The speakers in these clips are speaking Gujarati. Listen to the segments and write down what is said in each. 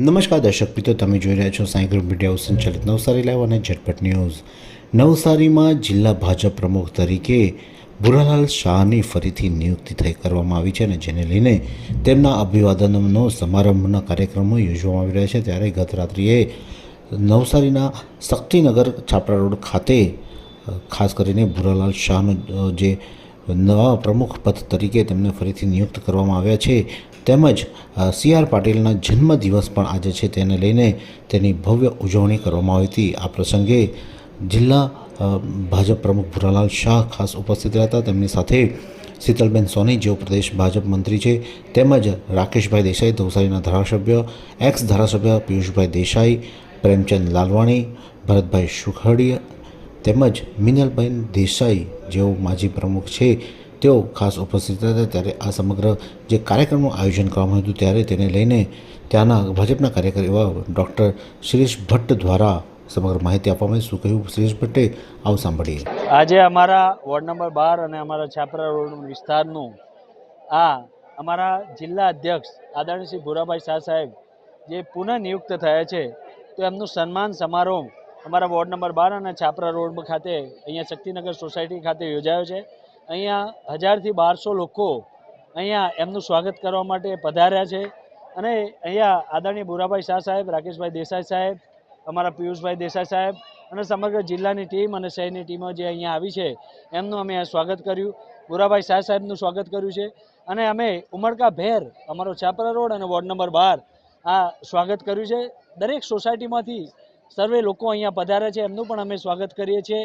નમસ્કાર, દર્શક મિત્રો, તમે જોઈ રહ્યા છો સાંઈ ગ્રુપ મીડિયા સંચાલિત નવસારી લાઈવ અને ઝટપટ ન્યૂઝ. નવસારીમાં જિલ્લા ભાજપ પ્રમુખ તરીકે ભુરાલાલ શાહની ફરીથી નિયુક્તિ થઈ કરવામાં આવી છે અને જેને લઈને તેમના અભિવાદનનો સમારંભના કાર્યક્રમો યોજવામાં આવી રહ્યા છે. ત્યારે ગત રાત્રિએ નવસારીના શક્તિનગર છાપરા રોડ ખાતે ખાસ કરીને ભુરાલાલ શાહનો જે નવા પ્રમુખ પદ તરીકે તેમને ફરીથી નિયુક્ત કરવામાં આવ્યા છે. તેમજ સી આર પાટીલના જન્મદિવસ પણ આજે છે તેને લઈને તેની ભવ્ય ઉજવણી કરવામાં આવી હતી. આ પ્રસંગે જિલ્લા ભાજપ પ્રમુખ ભુરાલાલ શાહ ખાસ ઉપસ્થિત રહ્યા હતા તેમની સાથે શીતલબેન સોની, જેઓ પ્રદેશ ભાજપ મંત્રી છે, તેમજ રાકેશભાઈ દેસાઈ નવસારીના ધારાસભ્ય એક્સ ધારાસભ્ય પિયુષભાઈ દેસાઈ, પ્રેમચંદ લાલવાણી, ભરતભાઈ સુખડીયા તેમજ મિનલબેન દેસાઈ, જેઓ માજી પ્રમુખ છે. તેઓ ખાસ ઉપસ્થિત હતા ત્યારે આ સમગ્ર જે કાર્યક્રમનું આયોજન કરવામાં હતું ત્યારે તેને લઈને ત્યાંના ભાજપના કાર્યકર એવા ડૉક્ટર શિરીષ ભટ્ટ દ્વારા સમગ્ર માહિતી આપવામાં શું કહ્યું? શિરીષ ભટ્ટે આવું સાંભળીએ. આજે અમારા વોર્ડ નંબર બાર અને અમારા છાપરા રોડ વિસ્તારનું આ અમારા જિલ્લા અધ્યક્ષ આદરણીય શ્રી ભૂરાભાઈ શાહ સાહેબ જે પુનઃ નિયુક્ત થયા છે, તો એમનું સન્માન સમારોહ અમારા વોર્ડ નંબર બાર અને છાપરા રોડ ખાતે અહીંયા શક્તિનગર સોસાયટી ખાતે યોજાયો છે. અહીંયા હજારથી બારસો લોકો અહીંયા એમનું સ્વાગત કરવા માટે પધાર્યા છે. અને અહીંયા આદરણીય બુરાભાઈ શાહ સાહેબ, રાકેશભાઈ દેસાઈ સાહેબ, અમારા પિયુષભાઈ દેસાઈ સાહેબ અને સમગ્ર જિલ્લાની ટીમ અને શહેરની ટીમો જે અહીંયા આવી છે, એમનું અમે સ્વાગત કર્યું. બુરાભાઈ શાહ સાહેબનું સ્વાગત કર્યું છે. અને અમે ઉમળકા ભેર, અમારો છાપરા રોડ અને વોર્ડ નંબર બાર, આ સ્વાગત કર્યું છે. દરેક સોસાયટીમાંથી સર્વે લોકો અહીંયા પધારે છે, એમનું પણ અમે સ્વાગત કરીએ છીએ.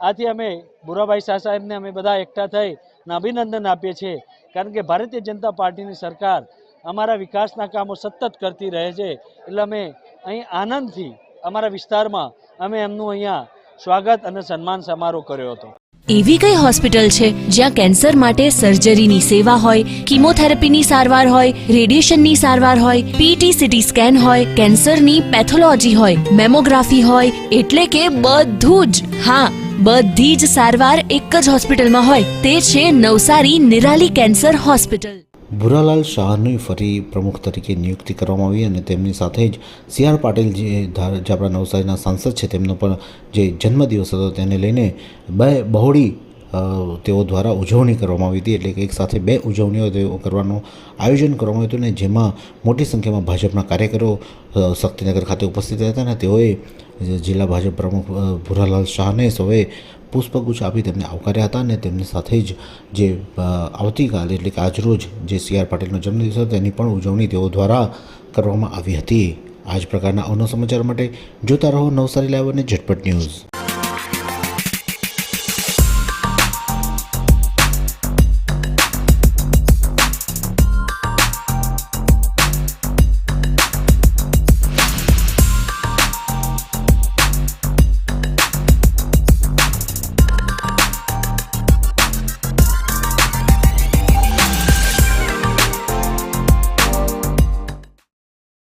આથી અમે બુરાભાઈ શાહ સાહેબને અમે બધા એકઠા થઈ અને અભિનંદન આપીએ છીએ. કારણ કે ભારતીય જનતા પાર્ટીની સરકાર અમારા વિકાસના કામો સતત કરતી રહે છે. એટલે અમે અહીં આનંદથી અમારા વિસ્તારમાં અમે એમનું અહીંયા સ્વાગત અને સન્માન સમારોહ કર્યો હતો. એવી કઈ હોસ્પિટલ છે જ્યાં કેન્સર માટે સર્જરીની સેવા હોય, કિમોથેરાપીની સારવાર હોય, રેડિયેશનની સારવાર હોય પીટી સીટી સ્કેન હોય, કેન્સરની પેથોલોજી હોય, મેમોગ્રાફી હોય, એટલે કે બધું જ. હા બધી જ સારવાર એક જ હોસ્પિટલમાં હોય. તે છે નવસારી નિરાલી કેન્સર હોસ્પિટલ. ભુરાલાલ શાહની ફરી પ્રમુખ તરીકે નિયુક્તિ કરવામાં આવી અને તેમની સાથે જ સી આર પાટીલ જે આપણા નવસારીના સાંસદ છે, તેમનો પણ જે જન્મદિવસ હતો તેને લઈને બે બહોળી તેઓ દ્વારા ઉજવણી કરવામાં આવી હતી. એટલે કે એક સાથે બે ઉજવણીઓ તેઓ કરવાનું આયોજન કરવામાં આવ્યું હતું ને જેમાં મોટી સંખ્યામાં ભાજપના કાર્યકરો શક્તિનગર ખાતે ઉપસ્થિત હતા અને તેઓએ જિલ્લા ભાજપ પ્રમુખ ભૂરાલાલ શાહને સૌએ પુષ્પગુચ્છ આપી તેમને આવકાર્યા હતા અને તેમની સાથે જ જે આવતીકાલે એટલે કે આજરોજ જે સી આર પાટીલનો જન્મદિવસ હતો તેની પણ ઉજવણી તેઓ દ્વારા કરવામાં આવી હતી. આ જ પ્રકારના અવનવ સમાચાર માટે જોતા રહો નવસારી લાઈવ અને ઝટપટ ન્યૂઝ.